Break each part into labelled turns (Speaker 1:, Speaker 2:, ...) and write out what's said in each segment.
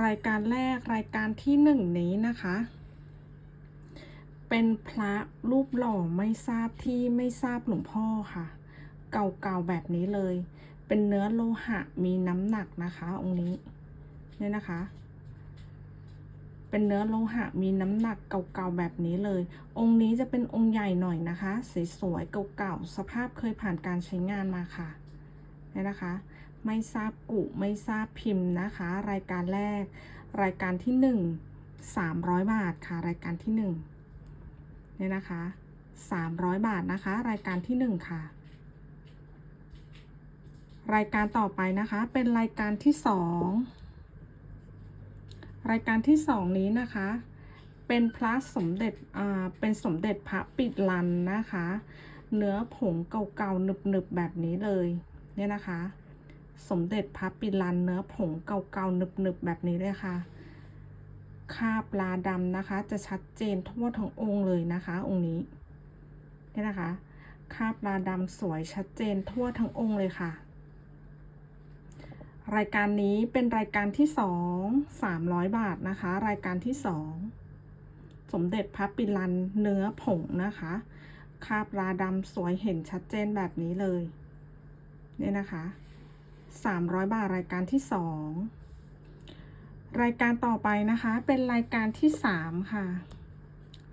Speaker 1: รายการแรกรายการที่หนึ่งนี้นะคะ เป็นพระรูปหล่อไม่ทราบที่ไม่ทราบหลวงพ่อค่ะ เก่าๆแบบนี้เลย เป็นเนื้อโลหะมีน้ำหนักนะคะองค์นี้เนี่ยนะคะ เป็นเนื้อโลหะมีน้ำหนักเก่าๆแบบนี้เลย องค์นี้จะเป็นองค์ใหญ่หน่อยนะคะสวยๆเก่าๆสภาพเคยผ่านการใช้งานมาค่ะเนี่ยนะคะ ไม่ทราบกุไม่ทราบพิมพ์นะคะ รายการแรก รายการที่หนึ่งสามร้อยบาทค่ะ รายการที่หนึ่งเนี่ยนะคะสามร้อยบาทนะคะ รายการที่หนึ่งค่ะ รายการต่อไปนะคะเป็นรายการที่สองรายการที่สองนี้นะคะเป็นพระสมเด็จอ่าเป็นสมเด็จพระปิดลันนะคะ เนื้อผงเก่าๆหนึบๆแบบนี้เลยเนี่ยนะคะ สมเด็จพระปิลันเนื้อผงเก่าๆหนึบๆแบบนี้เลยค่ะ คาบลาดำนะคะ จะชัดเจนทั่วทั้งองค์เลยนะคะ องค์นี้เนี่ยนะคะ คาบลาดำสวยชัดเจนทั่วทั้งองค์เลยค่ะ รายการนี้เป็นรายการที่สองสามร้อยบาทนะคะ รายการที่สองสมเด็จพระปิลันเนื้อผงนะคะ คาบลาดำสวยเห็นชัดเจนแบบนี้เลย เนี่ยนะคะ 300 บาทรายการที่ 2 รายการต่อไปนะคะเป็นรายการที่ 3 ค่ะ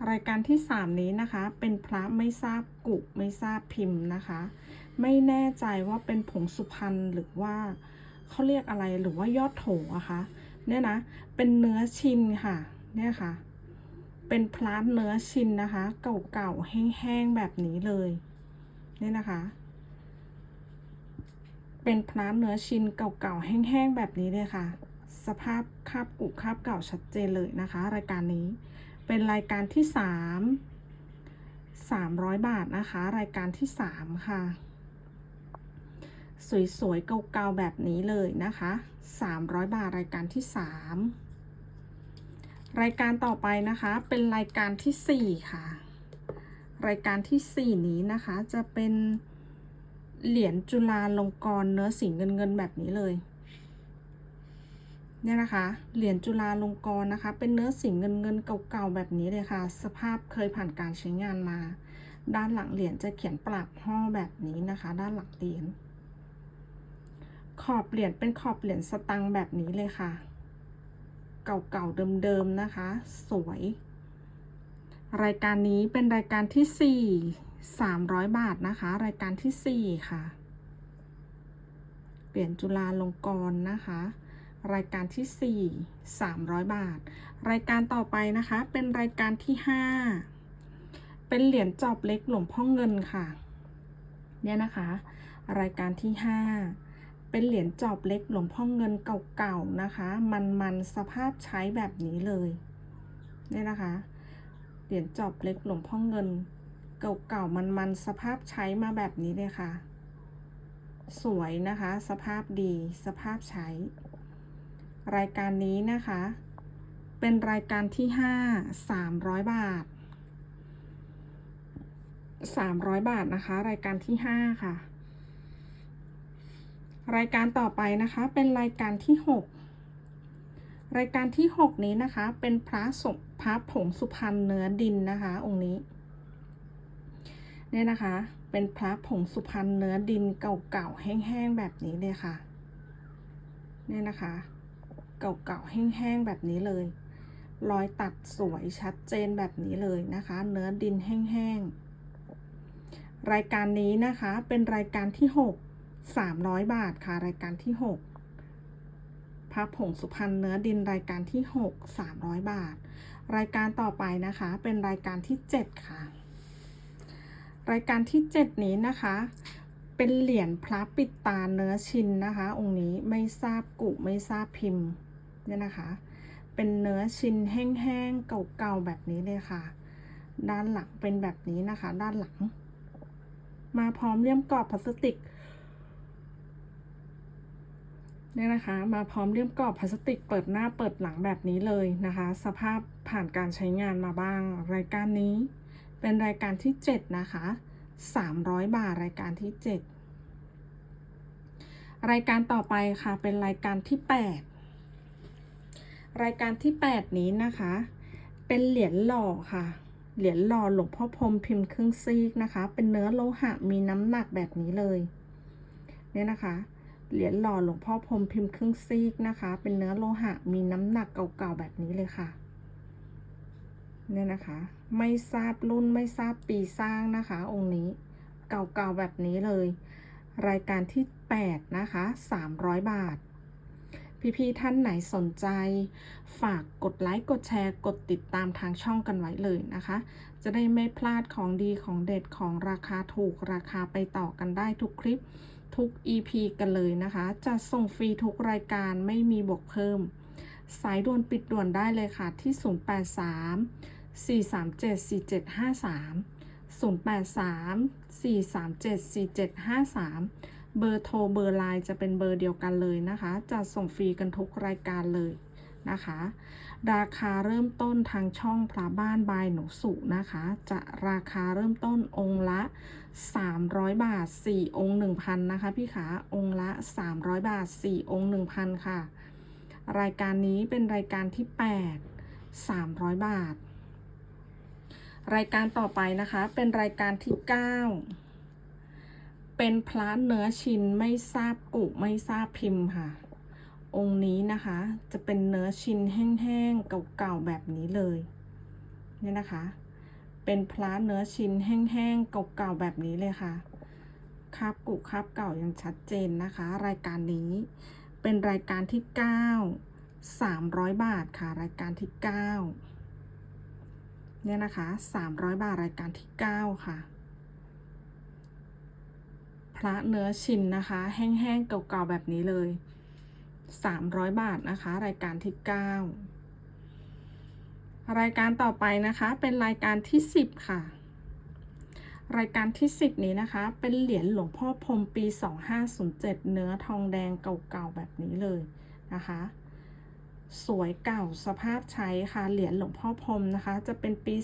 Speaker 1: รายการที่ 3 นี้นะคะ เป็นพระไม่ทราบกุไม่ทราบพิมพ์นะคะ ไม่แน่ใจว่าเป็นผงสุพรรณหรือว่าเขาเรียกอะไรหรือว่ายอดโถอะคะเนี่ยนะเป็นเนื้อชินค่ะเนี่ยค่ะ เป็นพระเนื้อชินนะคะ เก่าๆแห้งๆแบบนี้เลยเนี่ยนะคะ เป็นพระเนื้อชิ้นเก่าๆ แห้งๆ แบบนี้เลยค่ะ สภาพคาบกุคาบเก่าชัดเจนเลยนะคะ รายการนี้ เป็นรายการที่สามสามร้อยบาทนะคะ รายการที่สามค่ะ สวยๆ เก่าๆ แบบนี้เลยนะคะสามร้อยบาทรายการที่สามรายการต่อไปนะคะ เป็นรายการที่สี่ค่ะ รายการที่สี่นี้นะคะจะเป็น เหรียญจุฬาลงกรณ์เนื้อสีเงินเงินแบบนี้เลย เนี่ยนะคะ เหรียญจุฬาลงกรณ์นะคะ เป็นเนื้อสีเงินเงินเก่าๆแบบนี้เลยค่ะ สภาพเคยผ่านการใช้งานมา ด้านหลังเหรียญจะเขียนปลักห่อแบบนี้นะคะ ด้านหลังเหรียญขอบเหรียญเป็นขอบเหรียญสตังค์แบบนี้เลยค่ะ เก่าๆเดิมๆนะคะ สวย รายการนี้เป็นรายการที่สี่ สามร้อยบาทนะคะ รายการที่สี่ค่ะ เปลี่ยนจุฬาลงกรณ์นะคะ รายการที่สี่สามร้อยบาท รายการต่อไปนะคะ เป็นรายการที่ห้าเป็นเหรียญจอบเล็กหลวงพ่อเงินค่ะ เนี่ยนะคะ รายการที่ห้าเป็นเหรียญจอบเล็กหลวงพ่อเงินเก่าๆนะคะ มันๆสภาพใช้แบบนี้เลย เนี่ยนะคะ เหรียญจอบเล็กหลวงพ่อเงิน เก่าๆมันๆสภาพใช้มาแบบนี้เลยค่ะ สวยนะคะ สภาพดีสภาพใช้ รายการนี้นะคะ เป็นรายการที่ห้าสามร้อยบาทสามร้อยบาทนะคะ รายการที่ห้าค่ะ รายการต่อไปนะคะเป็นรายการที่หกรายการที่หกนี้นะคะ เป็นพระสงพระผงสุพรรณเนื้อดินนะคะ องค์นี้ เนี่ยนะคะ เป็นพระผงสุพรรณเนื้อดินเก่าๆแห้งๆแบบนี้เลยค่ะ เนี่ยนะคะ เก่าๆแห้งๆแบบนี้เลย รอยตัดสวยชัดเจนแบบนี้เลยนะคะ เนื้อดินแห้งๆ รายการนี้นะคะเป็นรายการที่ 6 300 บาทค่ะ รายการที่ 6 พระผงสุพรรณเนื้อดินรายการที่ 6 300 บาท รายการต่อไปนะคะ เป็นรายการที่ 7 ค่ะ รายการที่ 7 นี้นะคะ เป็นเหรียญพระปิดตาเนื้อชินนะคะ องค์นี้ไม่ทราบกุไม่ทราบพิมพ์เนี่ยนะคะ เป็นเนื้อชินแห้งๆเก่าๆแบบนี้เลยค่ะ ด้านหลังเป็นแบบนี้นะคะ ด้านหลัง มาพร้อมเลี่ยมกรอบพลาสติกเนี่ยนะคะ มาพร้อมเลี่ยมกรอบพลาสติกเปิดหน้าเปิดหลังแบบนี้เลยนะคะ สภาพผ่านการใช้งานมาบ้างรายการนี้ เป็นรายการที่ 7 นะคะ 300 บาทรายการที่ 7 รายการต่อไปค่ะเป็นรายการที่ 8 รายการที่ 8 นี้นะคะ เป็นเหรียญหล่อค่ะ เหรียญหล่อหลวงพ่อพรมพิมพ์ครึ่งซีกนะคะ เป็นเนื้อโลหะมีน้ำหนักแบบนี้เลยเนี่ยนะคะเหรียญหล่อหลวงพ่อพรมพิมพ์ครึ่งซีกนะคะ เป็นเนื้อโลหะมีน้ำหนักเก่าๆแบบนี้เลยค่ะ เนี่ยนะคะ ไม่ทราบรุ่นไม่ทราบปีสร้างนะคะ องค์นี้เก่าๆแบบนี้เลย รายการที่ 8 นะคะ 300 บาท พี่ๆท่านไหนสนใจ ฝากกดไลค์กดแชร์กดติดตามทางช่องกันไว้เลยนะคะ จะได้ไม่พลาดของดีของเด็ดของราคาถูกราคาไปต่อกันได้ทุกคลิปทุก EP กันเลยนะคะ จะส่งฟรีทุกรายการไม่มีบวกเพิ่ม สายด่วนปิดด่วนได้เลยค่ะที่ 083 437 4753 083 437 4753 เบอร์โทรเบอร์ไลน์จะเป็นเบอร์เดียวกันเลยนะคะ จะส่งฟรีกันทุกรายการเลยนะคะ ราคาเริ่มต้นทางช่องพระบ้านบายหนูสุนะคะ จะราคาเริ่มต้นองค์ละ 300 บาท 4 องค์ 1,000 นะคะพี่ขาองค์ละ 300 บาท 4 องค์ 1,000 ค่ะ รายการนี้เป็นรายการที่ 8 300 บาท รายการต่อไปนะคะ เป็นรายการที่ 9 เป็นพระเนื้อชินไม่ทราบกุไม่ทราบพิมพ์ค่ะ องค์นี้นะคะจะเป็นเนื้อชินแห้งๆเก่าๆแบบนี้เลยเนี่ยนะคะ เป็นพระเนื้อชินแห้งๆเก่าๆแบบนี้เลยค่ะคาบกุคาบเก่ายังชัดเจนนะคะ รายการนี้เป็นรายการที่ 9 300 บาทค่ะ รายการที่ 9 เนี่ยนะคะ 300 บาทรายการที่ 9 ค่ะ พระเนื้อชินนะคะ แห้งๆ เก่าๆ แบบนี้เลย 300 บาทนะคะ รายการที่ 9 รายการต่อไปนะคะ เป็นรายการที่ 10 ค่ะ รายการที่ 10 นี้นะคะ เป็นเหรียญหลวงพ่อพรมปี 2507 เนื้อทองแดงเก่าๆ แบบนี้เลยนะคะ สวยเก่าสภาพใช้ค่ะ เหรียญหลวงพ่อพรมนะคะ จะเป็นปี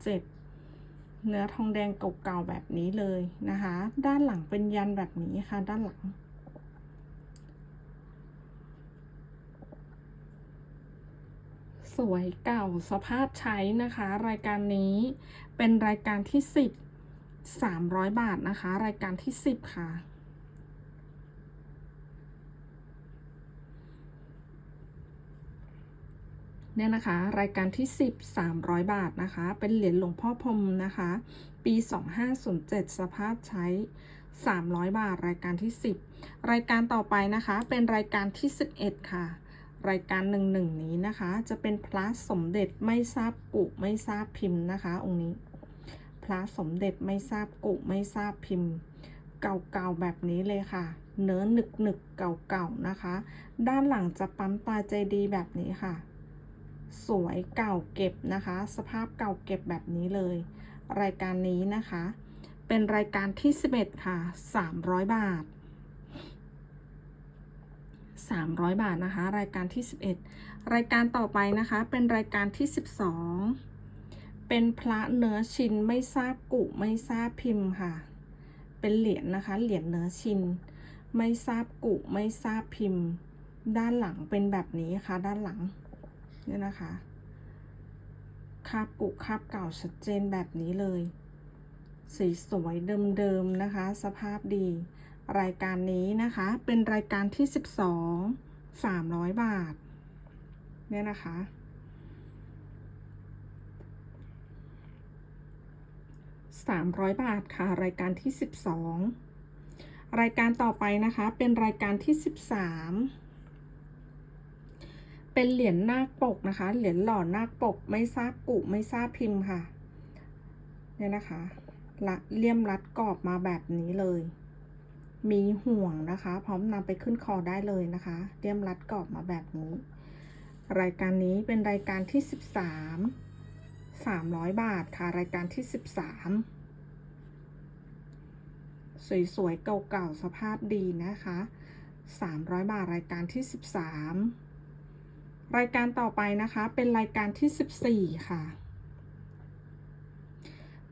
Speaker 1: 2507 เนื้อทองแดงเก่าๆแบบนี้เลยนะคะ ด้านหลังเป็นยันแบบนี้ค่ะ ด้านหลัง สวยเก่าสภาพใช้นะคะ รายการนี้เป็นรายการที่ 10 300 บาทนะคะ รายการที่ 10 ค่ะ เนี่ยนะคะ รายการที่ 10 300 บาทนะคะ เป็นเหรียญหลวงพ่อพรมนะคะ ปี 2507 สภาพใช้ 300 บาท รายการที่ 10 รายการต่อไปนะคะ เป็นรายการที่ 11 ค่ะ รายการหนึ่งหนึ่งนี้นะคะ จะเป็นพระสมเด็จไม่ทราบกุไม่ทราบพิมพ์นะคะ องค์นี้ พระสมเด็จไม่ทราบกุไม่ทราบพิมพ์ เก่าๆแบบนี้เลยค่ะเนื้อหนึกหนึกๆเก่าๆนะคะ ด้านหลังจะปั๊มตาใจดีแบบนี้ค่ะ สวยเก่าเก็บนะคะ สภาพเก่าเก็บแบบนี้เลย รายการนี้นะคะ เป็นรายการที่ 11 ค่ะ 300 บาท 300 บาทนะคะ รายการที่ 11 รายการต่อไปนะคะ เป็นรายการที่ 12 เป็นพระเนื้อชินไม่ทราบกุไม่ทราบพิมพ์ค่ะ เป็นเหรียญนะคะ เหรียญเนื้อชินไม่ทราบกุไม่ทราบพิมพ์ ด้านหลังเป็นแบบนี้ค่ะ ด้านหลัง เนี่ยนะคะคาบกุคาบเก่าชัดเจนแบบนี้เลย สีสวยเดิมๆนะคะ สภาพดี รายการนี้นะคะ เป็นรายการที่ 12 300 บาท เนี่ยนะคะ 300 บาทค่ะ รายการที่ 12 รายการต่อไปนะคะ เป็นรายการที่ 13 เป็นเหรียญนาคปกนะคะ เหรียญหล่อนาคปก ไม่ทราบกุไม่ทราบพิมพ์ค่ะ เนี่ยนะคะละเลี่ยมรัดกรอบมาแบบนี้เลย มีห่วงนะคะ พร้อมนำไปขึ้นคอได้เลยนะคะ เลี่ยมรัดกรอบมาแบบนี้ รายการนี้เป็นรายการที่ 13 300 บาทค่ะ รายการที่ 13 สวยๆเก่าๆสภาพดีนะคะ 300 บาทรายการที่ 13 รายการต่อไปนะคะเป็นรายการที่ 14 ค่ะ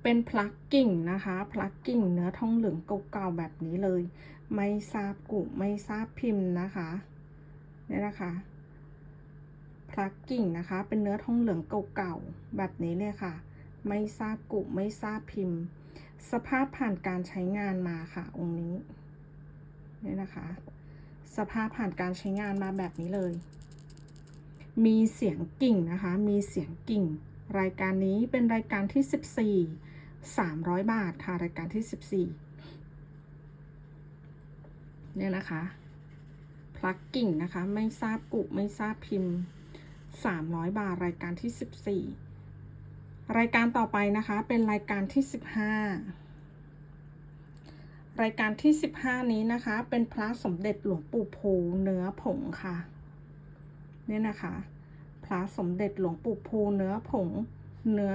Speaker 1: เป็นพลักกิ่งนะคะพลักกิ่งเนื้อทองเหลืองเก่าๆแบบนี้เลย ไม่ทราบกุไม่ทราบพิมพ์นะคะเนี่ยนะคะพลักกิ่งนะคะ เป็นเนื้อทองเหลืองเก่าๆแบบนี้เลยค่ะ ไม่ทราบกุไม่ทราบพิมพ์ สภาพผ่านการใช้งานมาค่ะ องค์นี้นี่นะคะ สภาพผ่านการใช้งานมาแบบนี้เลย มีเสียงกิ่งนะคะ มีเสียงกิ่ง รายการนี้เป็นรายการที่ 14 300 บาทค่ะ รายการที่ 14 เนี่ยนะคะ พลักกิ่งนะคะ ไม่ทราบกุไม่ทราบพิมพ์ 300 บาท รายการที่ 14 รายการต่อไปนะคะ เป็นรายการที่ 15 รายการที่ 15 นี้นะคะ เป็นพระสมเด็จหลวงปู่โพเนื้อผงค่ะ เนี่ยนะคะพระสมเด็จหลวงปู่โพเนื้อผง เนื้อ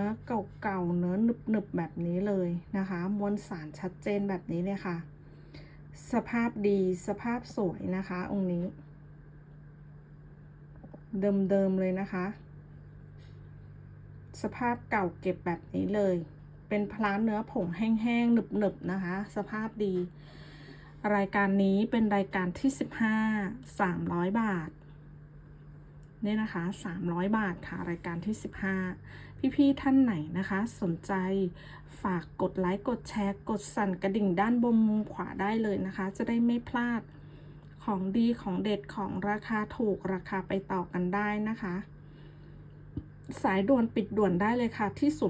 Speaker 1: เก่าๆเนื้อหนึบๆแบบนี้เลยนะคะ มวลสารชัดเจนแบบนี้เลยค่ะ สภาพดีสภาพสวยนะคะ องค์นี้ เดิมๆเลยนะคะ สภาพเก่าเก็บแบบนี้เลย เป็นพลาเนื้อผงแห้งๆหนึบๆนะคะ สภาพดี รายการนี้เป็นรายการที่ 15 300 บาท เนี่ยนะคะ 300 บาทค่ะ รายการที่ 15 พี่ๆท่านไหนนะคะ สนใจฝากกดไลค์ กดแชร์ กดสั่นกระดิ่งด้านบนมุมขวาได้เลยนะคะ จะได้ไม่พลาดของดีของเด็ดของราคาถูกราคาไปต่อกันได้นะคะ สายด่วนปิดด่วนได้เลยค่ะที่ 0834374753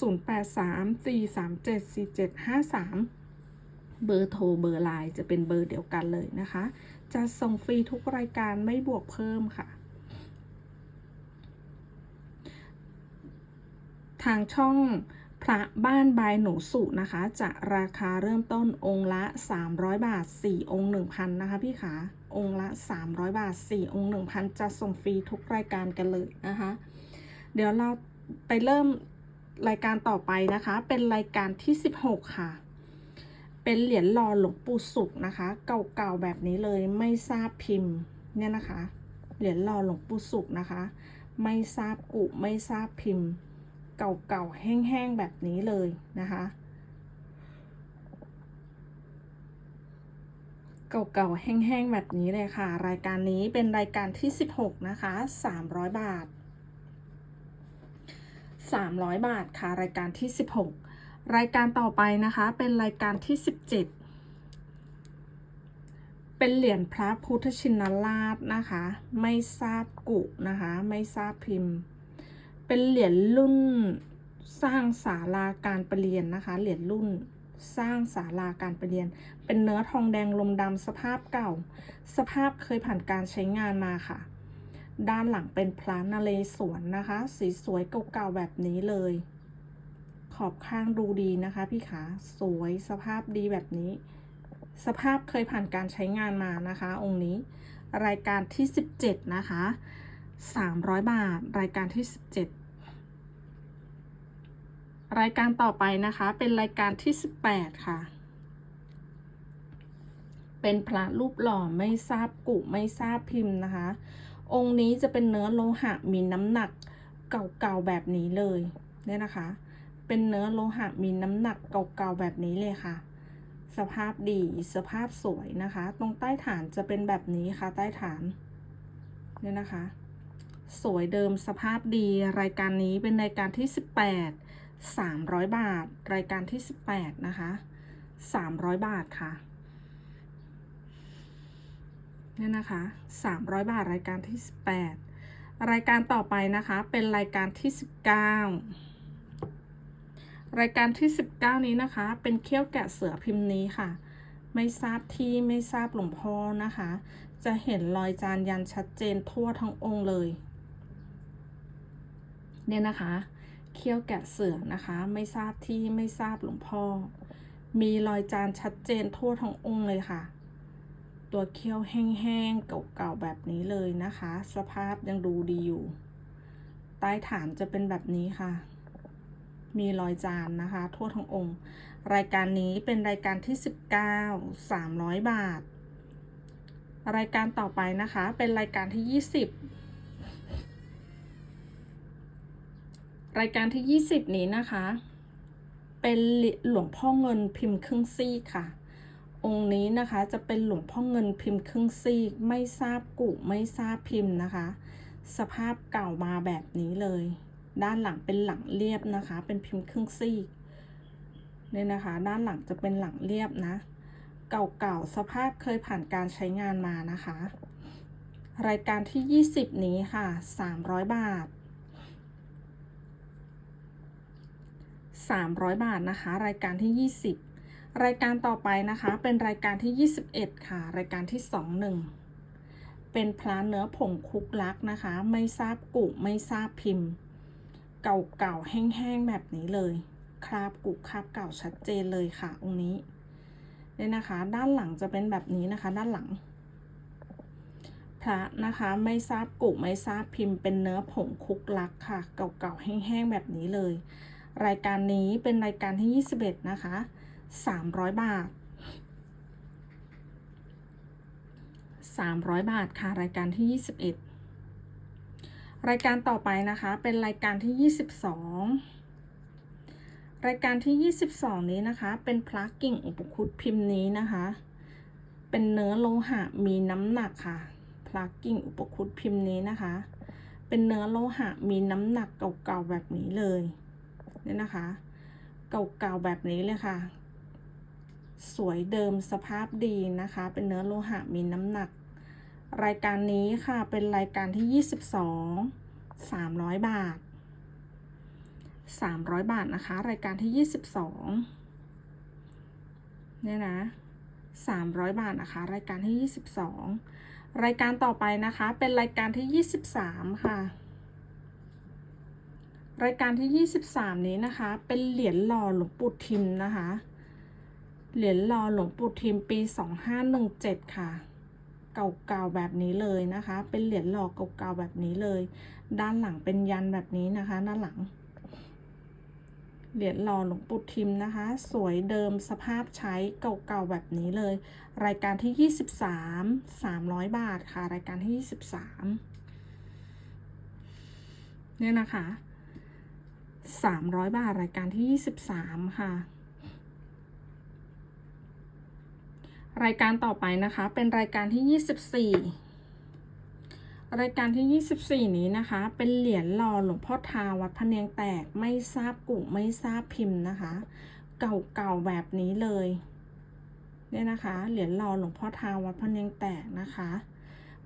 Speaker 1: 0834374753 เบอร์โทรเบอร์ไลน์จะเป็นเบอร์เดียวกันเลยนะคะ จะส่งฟรีทุกรายการไม่บวกเพิ่มค่ะ ทางช่องพระบ้านบายหนูสุนะคะ จะราคาเริ่มต้นองค์ละ 300 บาท 4 องค์ 1,000 นะคะพี่ขาองค์ละ 300 บาท 4 องค์ 1,000 จะส่งฟรีทุกรายการกันเลยนะคะ เดี๋ยวเราไปเริ่มรายการต่อไปนะคะ เป็นรายการที่ 16 ค่ะ เป็นเหรียญหล่อหลวงปู่สุขนะคะ เก่าๆแบบนี้เลยไม่ทราบพิมพ์เนี่ยนะคะ เหรียญหล่อหลวงปู่สุขนะคะ ไม่ทราบกุไม่ทราบพิมพ์ เก่าๆแห้งๆแบบนี้เลยนะคะเก่าๆแห้งๆแบบนี้เลยค่ะ รายการนี้เป็นรายการที่ 16 นะคะ 300 บาท 300 บาทค่ะ รายการที่ 16 รายการต่อไปนะคะ เป็นรายการที่ 17 เป็นเหรียญพระพุทธชินราชนะคะ ไม่ทราบกุนะคะ ไม่ทราบพิมพ์ เป็นเหรียญรุ่นสร้างศาลาการประเรียนนะคะ เหรียญรุ่นสร้างศาลาการประเรียน เป็นเนื้อทองแดงลมดำสภาพเก่า สภาพเคยผ่านการใช้งานมาค่ะ ด้านหลังเป็นพระนเรศวรนะคะ สีสวยเก่าๆแบบนี้เลย ขอบข้างดูดีนะคะ พี่ขาสวยสภาพดีแบบนี้ สภาพเคยผ่านการใช้งานมานะคะ องค์นี้ รายการที่ 17 นะคะ 300 บาท รายการที่ 17 รายการต่อไปนะคะ เป็นรายการที่ 18 ค่ะ เป็นพระรูปหล่อไม่ทราบกุไม่ทราบพิมพ์นะคะ องค์นี้จะเป็นเนื้อโลหะมีน้ำหนักเก่าๆแบบนี้เลยเนี่ยนะคะ เป็นเนื้อโลหะมีน้ำหนักเก่าๆแบบนี้เลยค่ะ สภาพดีสภาพสวยนะคะ ตรงใต้ฐานจะเป็นแบบนี้ค่ะ ใต้ฐานเนี่ยนะคะ สวยเดิมสภาพดีรายการนี้เป็นรายการที่ 18 300 บาท รายการที่ 18 นะคะ 300 บาทค่ะเนี่ยนะคะ 300 บาทรายการที่ 18 รายการต่อไปนะคะ เป็นรายการที่ 19 รายการที่ 19 นี้นะคะ เป็นเขี้ยวแกะเสือพิมพ์นี้ค่ะ ไม่ทราบที่ไม่ทราบหลวงพ่อนะคะ จะเห็นรอยจานยันชัดเจนทั่วทั้งองค์เลย เนี่ยนะคะ เขี้ยวแกะเสือนะคะ ไม่ทราบที่ไม่ทราบหลวงพ่อ มีรอยจานชัดเจนทั่วทั้งองค์เลยค่ะ ตัวเขี้ยวแห้งๆเก่าๆแบบนี้เลยนะคะ สภาพยังดูดีอยู่ ใต้ฐานจะเป็นแบบนี้ค่ะ มีรอยจานนะคะ ทั่วทั้งองค์ รายการนี้เป็นรายการที่ 19 300 บาท รายการต่อไปนะคะเป็นรายการที่ 20 รายการที่ 20 นี้นะคะ เป็นหลวงพ่อเงินพิมพ์ครึ่งซี่ค่ะ องค์นี้นะคะจะเป็นหลวงพ่อเงินพิมพ์ครึ่งซีกไม่ทราบกุไม่ทราบพิมพ์นะคะ สภาพเก่ามาแบบนี้เลย ด้านหลังเป็นหลังเรียบนะคะ เป็นพิมพ์ครึ่งซีกเนี่ยนะคะ ด้านหลังจะเป็นหลังเรียบนะ เก่าๆสภาพเคยผ่านการใช้งานมานะคะ รายการที่ 20 นี้ค่ะ 300 บาท 300 บาทนะคะ รายการที่ 20 รายการต่อไปนะคะ เป็นรายการที่ 21 ค่ะ รายการที่ 21 เป็นพลาเนื้อผงคุกลักนะคะ ไม่ทราบกุไม่ทราบพิมพ์ เก่าๆแห้งๆแบบนี้เลย คราบกุคราบเก่าชัดเจนเลยค่ะองค์นี้เนี่ยนะคะ ด้านหลังจะเป็นแบบนี้นะคะ ด้านหลัง พระนะคะไม่ทราบกุไม่ทราบพิมพ์เป็นเนื้อผงคุกลักค่ะ เก่าๆแห้งๆแบบนี้เลย รายการนี้เป็นรายการที่ 21 นะคะ 300 บาท 300 บาทค่ะรายการที่ 21 รายการต่อไปนะคะ เป็นรายการที่ 22 รายการที่ 22 นี้นะคะ เป็นพระกิ่งอุปคุตพิมพ์นี้นะคะ เป็นเนื้อโลหะมีน้ำหนักค่ะพระกิ่งอุปคุตพิมพ์นี้นะคะ เป็นเนื้อโลหะมีน้ำหนักเก่าๆแบบนี้เลยเนี่ยนะคะ เก่าๆแบบนี้เลยค่ะ สวยเดิมสภาพดีนะคะ เป็นเนื้อโลหะมีน้ำหนัก รายการนี้ค่ะเป็นรายการที่ 22 300 บาท 300 บาทนะคะ รายการที่ 22เนี่ยนะ 300 บาทนะคะ รายการที่ 22 รายการต่อไปนะคะ เป็นรายการที่ 23 ค่ะ รายการที่ 23 นี้นะคะ เป็นเหรียญหล่อหลวงปู่ทิมนะคะ เหรียญหล่อหลวงปู่ทิมปี 2517 ค่ะ เก่าๆแบบนี้เลยนะคะ เป็นเหรียญหล่อเก่าๆแบบนี้เลย ด้านหลังเป็นยันแบบนี้นะคะ ด้านหลัง เหรียญหล่อหลวงปู่ทิมนะคะ สวยเดิมสภาพใช้เก่าๆแบบนี้เลย รายการที่ 23 300 บาทค่ะ รายการที่ 23 เนี่ยนะคะ 300 บาทรายการที่ 23 ค่ะ รายการต่อไปนะคะ เป็นรายการที่ 24 รายการที่ 24 นี้นะคะ เป็นเหรียญหล่อหลวงพ่อทาวัดพะเนียงแตกไม่ทราบกุไม่ทราบพิมพ์นะคะ เก่าๆแบบนี้เลยเนี่ยนะคะ เหรียญหล่อหลวงพ่อทาวัดพะเนียงแตกนะคะ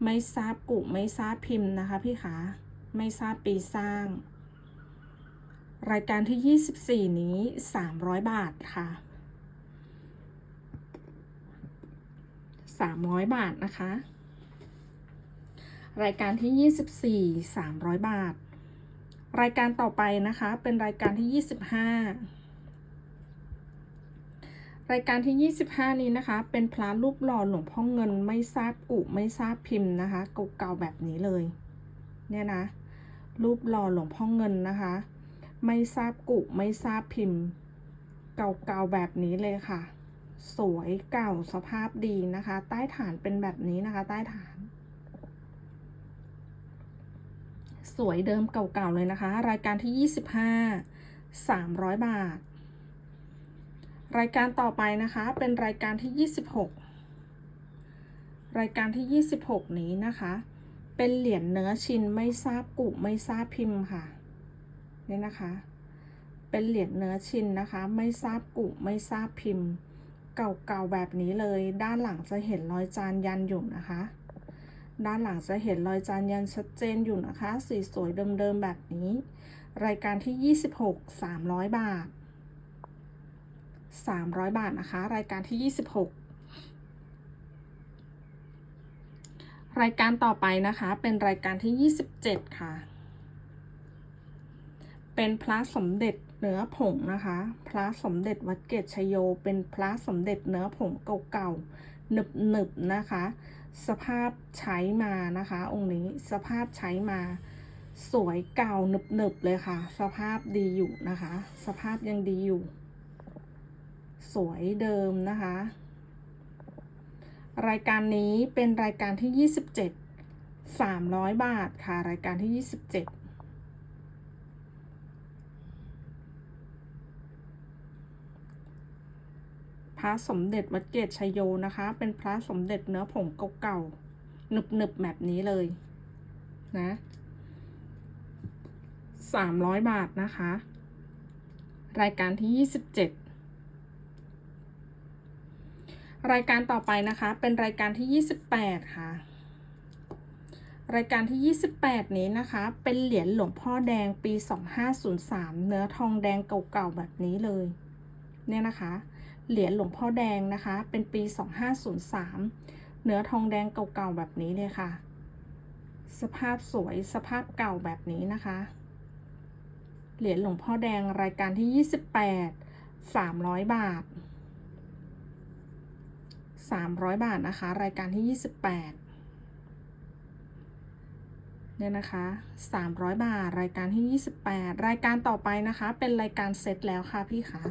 Speaker 1: ไม่ทราบกุไม่ทราบพิมพ์นะคะพี่คะไม่ทราบปีสร้าง รายการที่ 24 นี้ 300 บาทค่ะ 300 บาทนะคะ รายการที่ 24 300 บาท รายการต่อไปนะคะ เป็นรายการที่ 25 รายการที่ 25 นี้นะคะ เป็นพระรูปหล่อหลวงพ่อเงินไม่ทราบกุไม่ทราบพิมพ์นะคะเก่าๆแบบนี้เลย เนี่ยนะ รูปหล่อหลวงพ่อเงินนะคะ ไม่ทราบกุไม่ทราบพิมพ์ เก่าๆแบบนี้เลยค่ะ สวยเก่าสภาพดีนะคะ ใต้ฐานเป็นแบบนี้นะคะ ใต้ฐาน สวยเดิมเก่าๆเลยนะคะ รายการที่ 25 300 บาท รายการต่อไปนะคะ เป็นรายการที่ 26 รายการที่ 26 นี้นะคะ เป็นเหรียญเนื้อชินไม่ทราบกุไม่ทราบพิมพ์ค่ะนี่นะคะ เป็นเหรียญเนื้อชินนะคะ ไม่ทราบกุไม่ทราบพิมพ์ เก่าๆแบบนี้เลย ด้านหลังจะเห็นรอยจานยันอยู่นะคะ ด้านหลังจะเห็นรอยจานยันชัดเจนอยู่นะคะ สีสวยเดิมๆแบบนี้ รายการที่ 26 300 บาท 300 บาทนะคะ รายการที่ 26รายการต่อไปนะคะ เป็นรายการที่ 27 ค่ะ เป็นพระสมเด็จ เนื้อผงนะคะ พระสมเด็จวัดเกตชโย เป็นพระสมเด็จเนื้อผงเก่าๆหนึบๆนะคะ สภาพใช้มานะคะ องค์นี้สภาพใช้มาสวยเก่าหนึบๆเลยค่ะ สภาพดีอยู่นะคะ สภาพยังดีอยู่ สวยเดิมนะคะ รายการนี้เป็นรายการที่ 27 300 บาทค่ะ รายการที่ 27 พระสมเด็จวัดเกตชัยโยนะคะ เป็นพระสมเด็จเนื้อผงเก่าๆหนึบๆแบบนี้เลยนะสามร้อยบาทนะคะ รายการที่ยี่สิบเจ็ดรายการต่อไปนะคะ เป็นรายการที่ยี่สิบแปดค่ะ รายการที่ 28 นี้นะคะ เป็นเหรียญหลวงพ่อแดงปี 2503 เนื้อทองแดงเก่าๆแบบนี้เลย เนี่ยนะคะ เหรียญหลวงพ่อแดงนะคะ เป็นปี 2503 เนื้อทองแดงเก่าๆแบบนี้เลยค่ะ สภาพสวยสภาพเก่าแบบนี้นะคะ เหรียญหลวงพ่อแดงรายการที่ 28 300 บาท 300 บาทนะคะ รายการที่ 28เนี่ยนะคะ300 บาท รายการที่ 28 รายการต่อไปนะคะ เป็นรายการเซตแล้วค่ะพี่คะ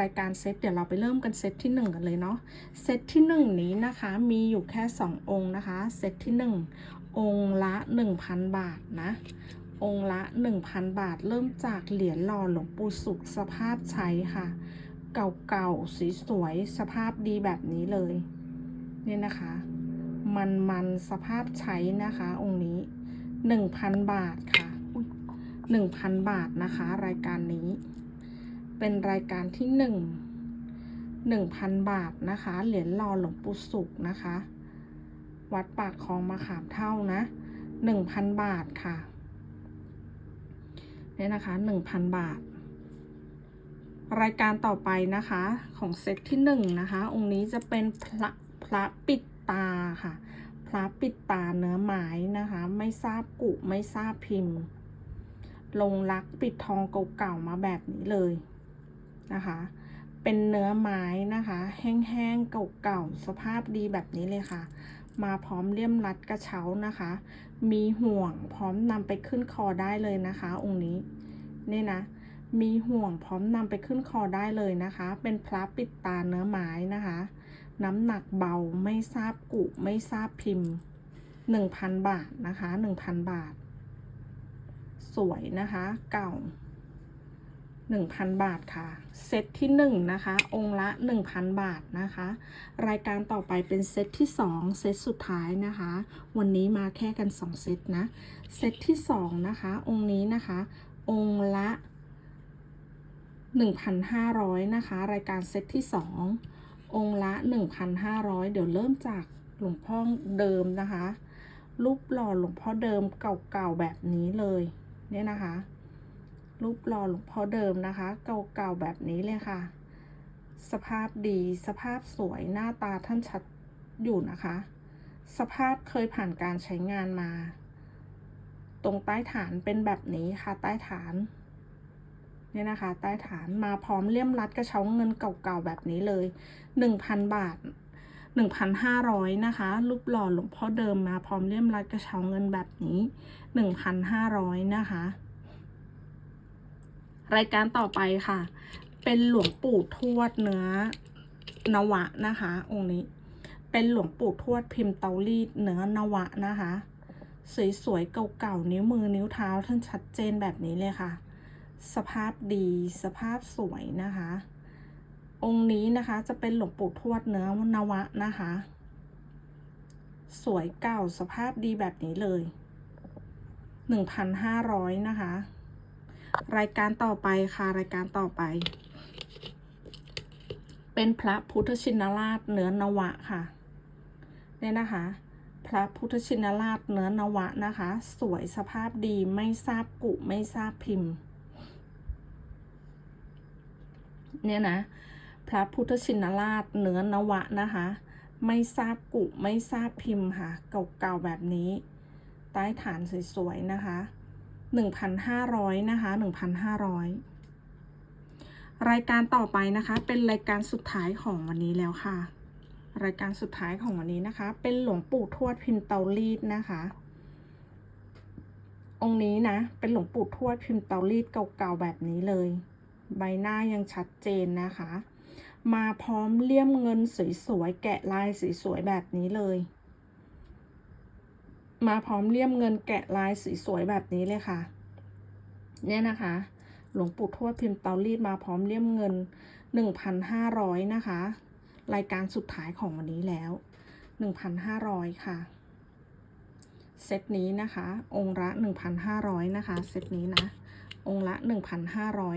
Speaker 1: รายการเซตเดี๋ยวเราไปเริ่มกันเซตที่ 1 กันเลยเนาะเซตที่ 1 นี้นะคะมีอยู่แค่ 2 องค์นะคะเซตที่ 1 องค์ละ 1,000 บาทนะองค์ละ 1,000 บาท เริ่มจากเหรียญหล่อหลวงปู่สุขสภาพใช้ค่ะ เก่าๆสีสวยสภาพดีแบบนี้เลย เนี่ยนะคะ มันมันๆสภาพใช้นะคะ องค์นี้หนึ่งพันบาทค่ะหนึ่งพันบาทนะคะ รายการนี้ เป็นรายการที่หนึ่งหนึ่งพันบาทนะคะ เหรียญรอหลวงปู่สุขนะคะ วัดปากคลองมะขามเท่านะหนึ่งพันบาทค่ะเนี่ยนะคะหนึ่งพันบาท รายการต่อไปนะคะของเซตที่หนึ่งนะคะ องค์นี้จะเป็นพระพระปิดตาค่ะ พระปิดตาเนื้อไม้นะคะ ไม่ทราบกุไม่ทราบพิมพ์ ลงรักปิดทองเก่าๆมาแบบนี้เลย นะคะ เป็นเนื้อไม้นะคะ แห้งๆเก่าๆสภาพดีแบบนี้เลยค่ะ มาพร้อมเลี่ยมรัดกระเช้านะคะ มีห่วงพร้อมนำไปขึ้นคอได้เลยนะคะ องค์นี้นี่นะ มีห่วงพร้อมนำไปขึ้นคอได้เลยนะคะ เป็นพระปิดตาเนื้อไม้นะคะ น้ำหนักเบาไม่ทราบกุไม่ทราบพิมพ์ 1,000 บาทนะคะ 1,000 บาท สวยนะคะ เก่า 1,000 บาทค่ะ เซตที่ 1 นะคะ องค์ละ 1,000 บาทนะคะ รายการต่อไปเป็นเซตที่ 2 เซตสุดท้ายนะคะ วันนี้มาแค่กัน 2 เซตนะ เซตที่ 2 นะคะ องค์นี้นะคะ องค์ละ 1,500 นะคะ รายการเซตที่ 2 องค์ละ 1,500 เดี๋ยวเริ่มจากหลวงพ่อเดิมนะคะ รูปหล่อหลวงพ่อเดิมเก่าๆแบบนี้เลย เนี่ยนะคะ รูปหล่อหลวงพ่อเดิมนะคะ เก่าๆแบบนี้เลยค่ะ สภาพดีสภาพสวยหน้าตาท่านชัดอยู่นะคะ สภาพเคยผ่านการใช้งานมา ตรงใต้ฐานเป็นแบบนี้ค่ะใต้ฐานเนี่ยนะคะ ใต้ฐานมาพร้อมเลี่ยมรัดกระเช้าเงินเก่าๆแบบนี้เลยหนึ่งพันบาทหนึ่งพันห้าร้อยนะคะ รูปหล่อหลวงพ่อเดิมมาพร้อมเลี่ยมรัดกระเช้าเงินแบบนี้หนึ่งพันห้าร้อยนะคะ รายการต่อไปค่ะ เป็นหลวงปู่ทวดเนื้อนวะนะคะ องค์นี้ เป็นหลวงปู่ทวดพิมพ์เตารีดเนื้อนวะนะคะ สวยๆเก่าๆนิ้วมือนิ้วเท้าท่านชัดเจนแบบนี้เลยค่ะ สภาพดีสภาพสวยนะคะ องค์นี้นะคะจะเป็นหลวงปู่ทวดเนื้อนวะนะคะ สวยเก่าสภาพดีแบบนี้เลยหนึ่งพันห้าร้อยนะคะ รายการต่อไปค่ะรายการต่อไป เป็นพระพุทธชินราชเนื้อนวะค่ะเนี่ยนะคะ พระพุทธชินราชเนื้อนวะนะคะ สวยสภาพดีไม่ทราบกุไม่ทราบพิมพ์ เนี่ยนะ พระพุทธชินราชเนื้อนวะนะคะ ไม่ทราบกุไม่ทราบพิมพ์ค่ะ เก่าๆแบบนี้ ใต้ฐานสวยๆนะคะ 1,500 นะคะ 1,500 รายการต่อไปนะคะเป็นรายการสุดท้ายของวันนี้แล้วค่ะ รายการสุดท้ายของวันนี้นะคะ เป็นหลวงปู่ทวดพิมพ์เตารีดนะคะ องค์นี้นะเป็นหลวงปู่ทวดพิมพ์เตารีดเก่าๆแบบนี้เลย ใบหน้ายังชัดเจนนะคะ มาพร้อมเลี่ยมเงินสวยๆแกะลายสวยๆแบบนี้เลย มาพร้อมเลี่ยมเงินแกะลายสีสวยแบบนี้เลยค่ะ เนี่ยนะคะ หลวงปู่ทวดพิมพ์เตารีดมาพร้อมเลี่ยมเงิน 1,500 นะคะ รายการสุดท้ายของวันนี้แล้ว 1,500 ค่ะ เซตนี้นะคะ องค์ละ 1,500 นะคะ เซตนี้นะ องค์ละ 1,500